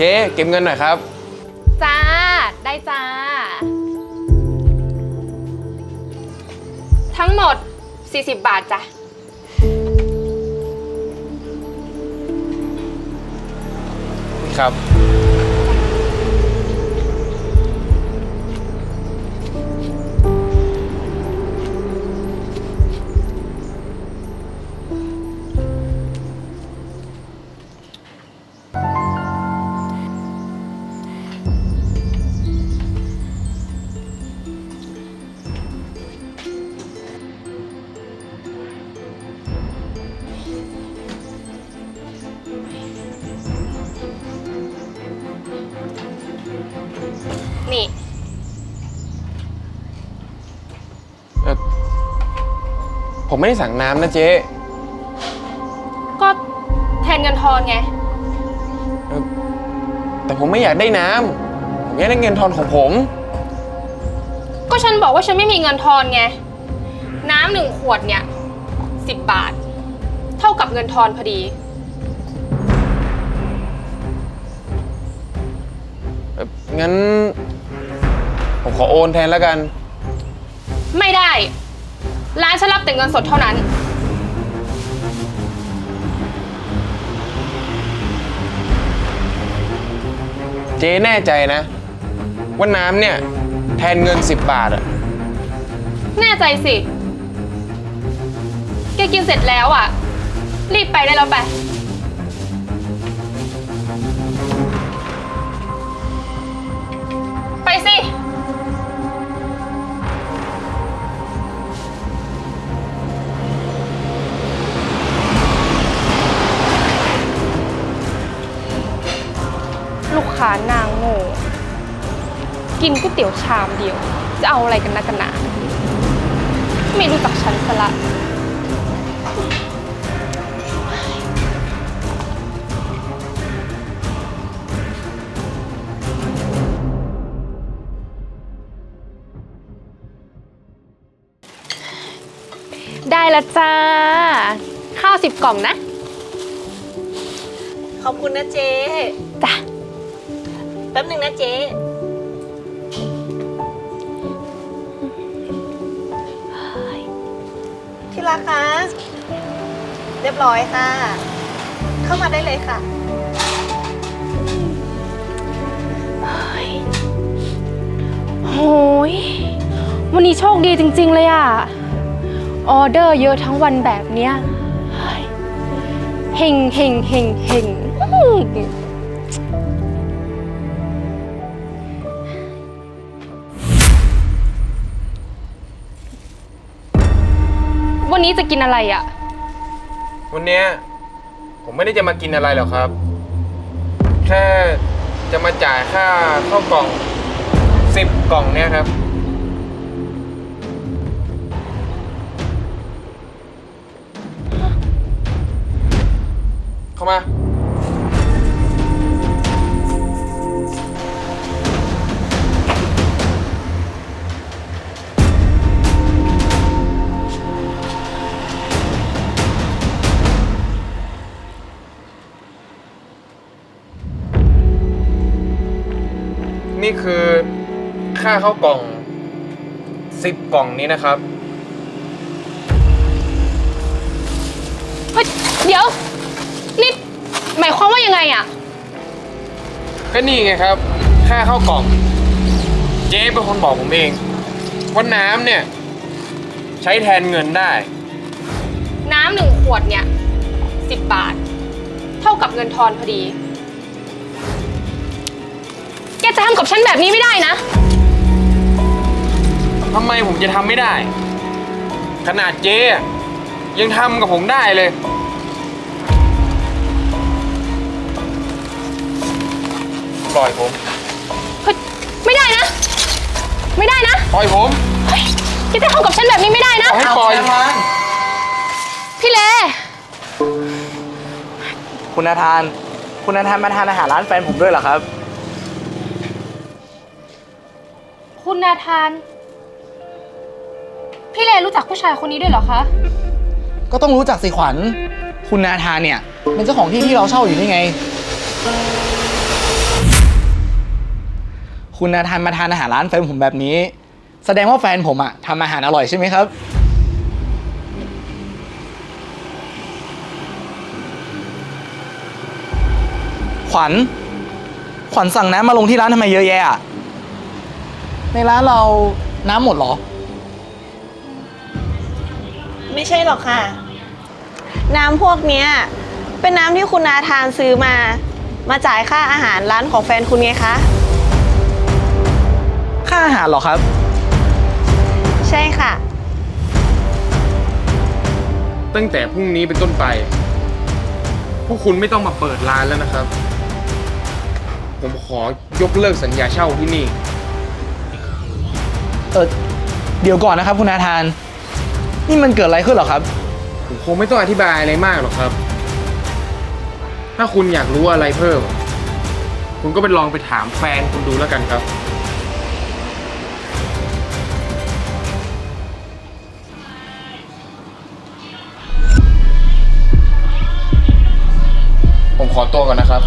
เจ๊เก็บเงินหน่อยครับ จ้า ได้จ้า ทั้งหมด 40 บาทจ้ะ ครับ นี่ เอ่อผมไม่ได้สั่งน้ำนะเจ๊ก็แทนเงินทอนไง เอ่อแต่ผมไม่อยากได้น้ำผมอยากได้เงินทอนของผม ก็ฉันบอกว่าฉันไม่มีเงินทอนไง น้ำหนึ่งขวดเนี่ย10บาท เท่ากับเงินทอนพอดีเอ่องั้นผม ขอโอนแทนแล้วกัน ไม่ได้ ร้านฉันรับแต่เงินสดเท่านั้น เจ๊แน่ใจนะ ว่าน้ำเนี่ย แทนเงิน 10 บาทอะแน่ใจสิ แกกินเสร็จแล้วอะ รีบไปได้แล้วไป ไปสิ กินก๋วยเตี๋ยวชามเดียว จะเอาอะไรกันนักกันหนาไม่รู้จักฉันซะละได้ละจ้า ข้าวสิบกล่องนะ ขอบคุณนะเจ๊จ้ะแป๊บหนึ่งนะเจ๊ รักคะเรียบร้อยค่ะ เข้ามาได้เลยค่ะโหยวันนี้โชคดีจริง ๆ เลยอะออเดอร์เยอะทั้งวันแบบเนี้ยเฮ้ยเฮงเฮงเฮงเฮง วันนี้จะกินอะไรอะวันเนี้ยผมไม่ได้จะมากินอะไรหรอกครับ แค่จะมาจ่ายค่าข้าวกล่องสิบกล่องเนี่ยครับ เข้ามา นี่คือค่าข้าวกล่อง10กล่องนี้นะครับ เฮ้ยเดี๋ยว นี่ หมายความว่ายังไงอะก็นี่ไงครับ ค่าข้าวกล่อง เจ๊เป็นคนบอกผมเองว่าน้ำเนี่ย ใช้แทนเงินได้ น้ำหนึ่งขวดเนี่ยสิบบาท เท่ากับเงินทอนพอดีแก จะทำกับฉันแบบนี้ไม่ได้นะ ทำไมผมจะทำไม่ได้ ขนาดเจ๊อะยังทำกับผมได้เลย ปล่อยผม เฮ้ยไม่ได้นะ ไม่ได้นะปล่อยผมเฮ้ยแกจะทำกับฉันแบบนี้ไม่ได้นะให้ปล่อย พี่เลคุณนาธาน คุณนาธานมาทานอาหารร้านแฟนผมด้วยเหรอครับ คุณนาธาน พี่เลรู้จักผู้ชายคนนี้ด้วยเหรอคะ ก็ต้องรู้จักสิขวัญ คุณนาธานเนี่ยเป็นเจ้าของที่ที่เราเช่าอยู่นี่ไง คุณนาธานมาทานอาหารร้านแฟนผมแบบนี้ แสดงว่าแฟนผมอะทำอาหารอร่อยใช่ไหมครับ ขวัญ ขวัญสั่งน้ำมาลงที่ร้านทำไมเยอะแยะอะ ในร้านเราน้ำหมดเหรอ ไม่ใช่หรอกค่ะ น้ำพวกเนี้ย เป็นน้ำที่คุณนาทานซื้อมา มาจ่ายค่าอาหารร้านของแฟนคุณไงคะ ค่าอาหารเหรอครับ ใช่ค่ะ ตั้งแต่พรุ่งนี้เป็นต้นไป พวกคุณไม่ต้องมาเปิดร้านแล้วนะครับ ผมขอยกเลิกสัญญาเช่าที่นี่ เออเดี๋ยวก่อนนะครับ คุณนาธาน นี่มันเกิดอะไรขึ้นเหรอครับ ผมคงไม่ต้องอธิบายอะไรมากหรอกครับ ถ้าคุณอยากรู้อะไรเพิ่ม คุณก็ไปลองไปถามแฟนคุณดูแล้วกันครับ ผมขอตัวก่อนนะครับ